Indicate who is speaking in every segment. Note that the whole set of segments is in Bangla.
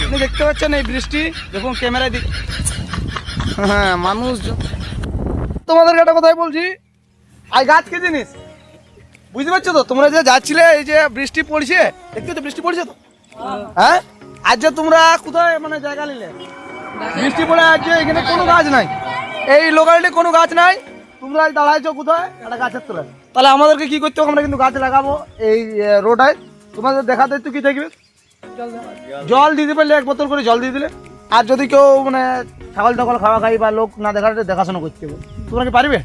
Speaker 1: আপনি দেখতে পাচ্ছেন এই বৃষ্টি দেখুন ক্যামেরায় দিক হ্যাঁ মানুষ তোমাদেরকে একটা কথাই বলছি। আই গাছ কি জিনিস? বুঝতে পারছ তো? তোমরা যে যাচ্ছিলে এই যে বৃষ্টি পড়ছে দেখতে তো বৃষ্টি পড়ছে তো? হ্যাঁ? আজ যে তোমরা কোথায় মানে জায়গা নিলে? বৃষ্টি পড়ে আজ যে এখানে কোনো গাছ নাই। এই লোকালিটি কোনো গাছ নাই। তোমরা আজ দাঁড়াইছো কোথায়? একটা গাছের তলায়। তাহলে আমাদেরকে কি করতে হবে? আমরা কিন্তু গাছ লাগাবো এই রোডায় তোমাদের দেখাতে একটু কি থাকবে জল দিতে পারলে এক বোতল করে জল দিয়ে দিলে। আর যদি কেউ মানে ছাগল টাগল খাওয়া খাই বা লোক না দেখালে দেখাশোনা করতে তোমরা কি পারবে?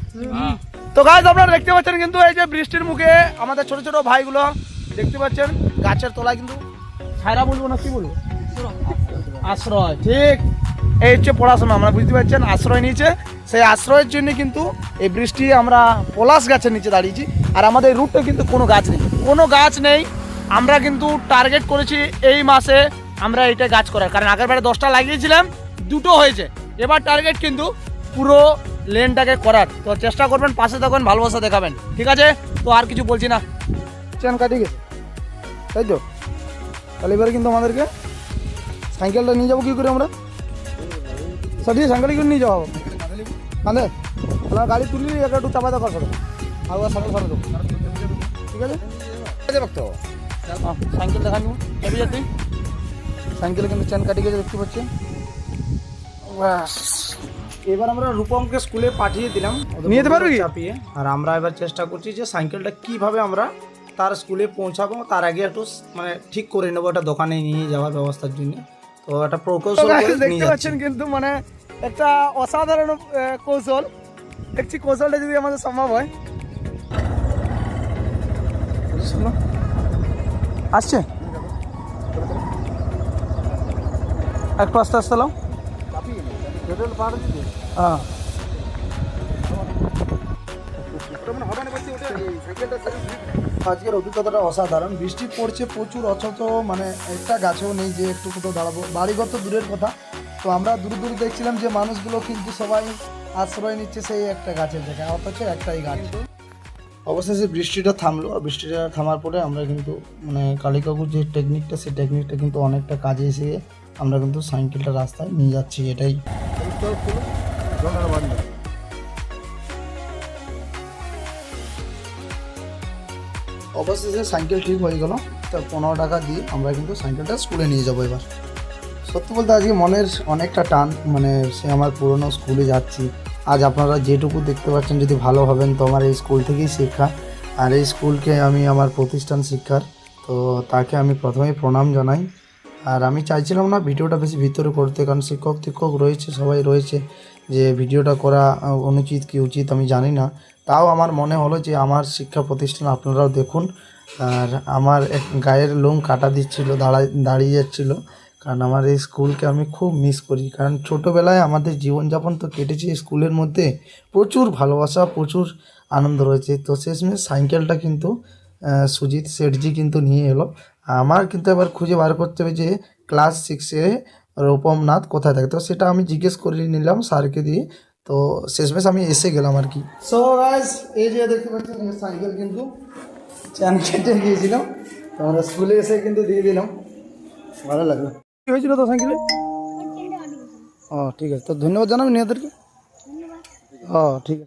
Speaker 1: তো গাছ আপনারা দেখতে পাচ্ছেন কিন্তু এই যে বৃষ্টির মুখে আমাদের ছোট ছোট ভাইগুলো দেখতে পাচ্ছেন? গাছের তলায় কিন্তু ছায়রা বলব না কি বলব? আশ্রয় ঠিক। এই হচ্ছে পড়াশোনা আমরা বুঝতে পারছেন আশ্রয় নিয়েছে। সেই আশ্রয়ের জন্য কিন্তু এই বৃষ্টি আমরা পলাশ গাছের নিচে দাঁড়িয়েছি। আর আমাদের রুটে কিন্তু কোনো গাছ নেই। কোনো গাছ নেই আমরা কিন্তু টার্গেট করেছি এই মাসে আমরা এটা গাছ করার। কারণ আগের বারে দশটা লাগিয়েছিলাম দুটো হয়েছে। এবার টার্গেট কিন্তু পুরো লেনটাকে করার। তো চেষ্টা করবেন পাশে থাকবেন ভালোবাসা দেখাবেন। ঠিক আছে? তো আর কিছু বলছি না। চেন কাটি গেছে। তাই তো? তাহলে এবারে কিন্তু আমাদেরকে সাইকেলটা নিয়ে যাব কী করে আমরা? সঠিক সাইকেল করে নিয়ে যাব কাঁদে? তাহলে গাড়ি তুললি একটু চাপা দেওয়া করো আর ওরা সাইকেল সারা দেবো ঠিক আছে? হ্যাঁ, সাইকেল দেখা নিব যাবি যা সাইকেলে কিন্তু চেন কাটি গেছে দেখতে পাচ্ছি ব্যাস। এবার আমরা রূপমকে স্কুলে পাঠিয়ে দিলাম। নিয়ে যেতে পারবি কি?
Speaker 2: চাপিয়ে। আর আমরা এবার চেষ্টা করছি যে সাইকেলটা কীভাবে আমরা তার স্কুলে পৌঁছাবো তার আগে একটু মানে ঠিক করে নেব একটা দোকানে নিয়ে যাওয়ার ব্যবস্থার জন্য। তো একটা প্রকৌশল
Speaker 1: দেখতে পাচ্ছেন কিন্তু মানে একটা অসাধারণ কৌশল। দেখছি কৌশলটা যদি আমাদের সম্ভব হয়। আসছে? একটু আস্তে আস্তে লাও হ্যাঁ। আজকের অভিজ্ঞতাটা অসাধারণ। বৃষ্টি পড়ছে প্রচুর, অথচ মানে একটা গাছও নেই যে একটু কোথাও দাঁড়াবো। বাড়িঘর তো দূরের কথা। তো আমরা দূর দূর দেখছিলাম যে মানুষগুলো কিন্তু সবাই আশ্রয় নিচ্ছে সেই একটা গাছের জায়গায়, অথচ একটাই গাছ। অবশেষে বৃষ্টিটা থামলো বৃষ্টিটা থামার পরে আমরা কিন্তু মানে কালিকাকুর যে টেকনিকটা সেই টেকনিকটা কিন্তু অনেকটা কাজে এসে আমরা কিন্তু সাইকেলটা রাস্তায় নিয়ে যাচ্ছি, এটাই। অবশেষে সাইকেল ঠিক হয়ে গেল, তো পনেরো টাকা দিয়ে আমরা কিন্তু সাইকেলটা স্কুলে নিয়ে যাব এবার। সত্যি বলতে আজকে মনের অনেকটা টান মানে সে আমার পুরনো স্কুলে যাচ্ছি আজ আপনারা যেটুকু দেখতে পাচ্ছেন, যদি ভালো হবেন, তো আমার এই স্কুল থেকেই শিক্ষা। আর এই স্কুলকে আমি আমার প্রতিষ্ঠান শিক্ষার, তো তাকে আমি প্রথমেই প্রণাম জানাই। আর আমি চাইছিলাম না ভিডিওটা বেশি ভিতরে করতে, কারণ শিক্ষক টিক্ষক রয়েছে, সবাই রয়েছে, যে ভিডিওটা করা অনুচিত কি উচিত আমি জানি না। তাও আমার মনে হলো যে আমার শিক্ষা প্রতিষ্ঠান আপনারাও দেখুন। আর আমার এক গায়ের লোম কাটা দিচ্ছিল, দাঁড়ায়, দাঁড়িয়ে যাচ্ছিল। কারণ আমার এই স্কুলকে আমি খুব মিস করি। কারণ ছোটোবেলায় আমাদের জীবনযাপন তো কেটেছে স্কুলের মধ্যে। প্রচুর ভালোবাসা, প্রচুর আনন্দ রয়েছে। তো শেষমেশ সাইকেলটা কিন্তু সুজিত শেঠজি কিন্তু নিয়ে এলো। আমার কিন্তু এবার খুঁজে বার করতে হবে যে ক্লাস সিক্সে রূপম নাথ কোথায় থাকে। তো সেটা আমি জিজ্ঞেস করে নিলাম স্যারকে দিয়ে। তো শেষমেশ আমি এসে গেলাম আর কি। সো গাইস এই যে দেখতে পাচ্ছেন সাইকেল কিন্তু চ্যান কেটে গিয়েছিলাম তো আমরা স্কুলে এসে কিন্তু দিয়ে দিলাম। ভালো লাগল। হয়েছিল তো সাইকেলে? ও ঠিক আছে। তো ধন্যবাদ জানাবেন এদেরকে ও ঠিক আছে।